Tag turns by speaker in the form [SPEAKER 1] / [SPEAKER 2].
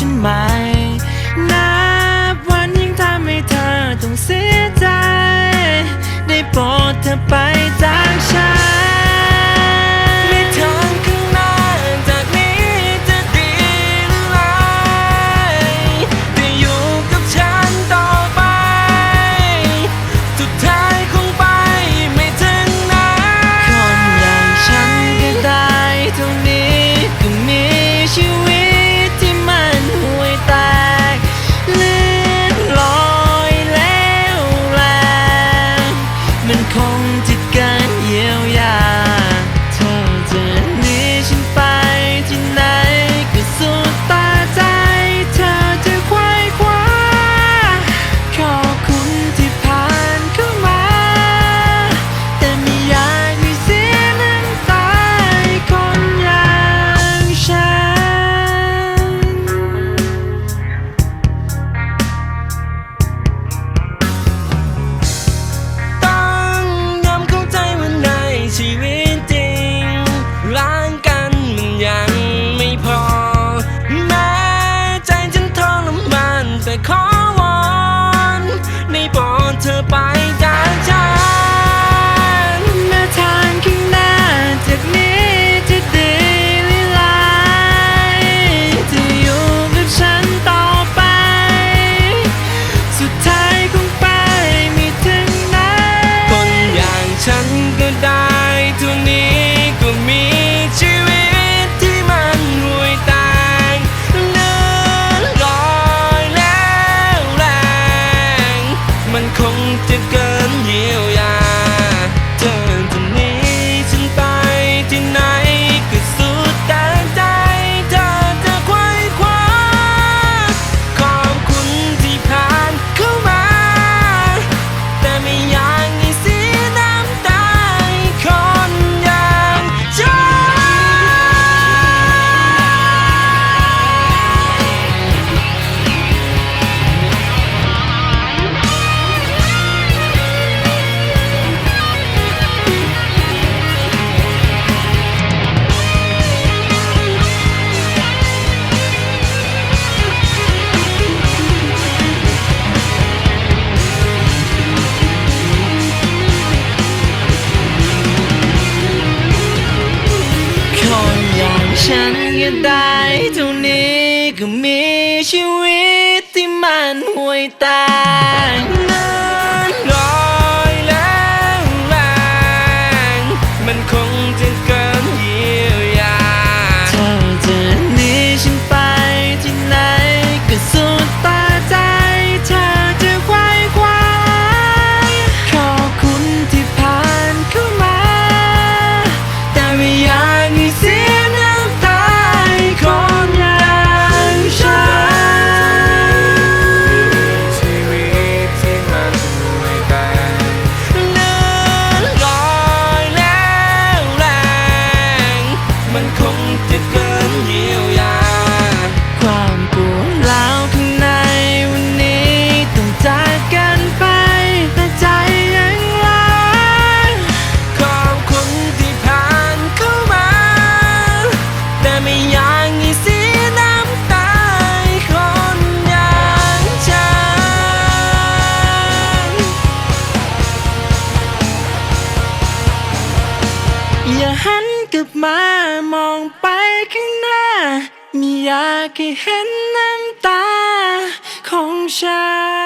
[SPEAKER 1] In mind. 空。 ฉันก็ได้ ฉันยังได้เท่านี้ก็มีชีวิตที่มันห่วยตายนานลอยแล้วแรงมันคงจะเกินเยียวยาเธอจะหนีฉันไปที่ไหนก็สุดตาใจเธอจะควายควายขอบคุณที่ผ่านเข้ามา แต่ไม่อยาก อย่าหันกลับมามองไปข้างหน้าไม่อยากให้เห็นน้ำตาของฉัน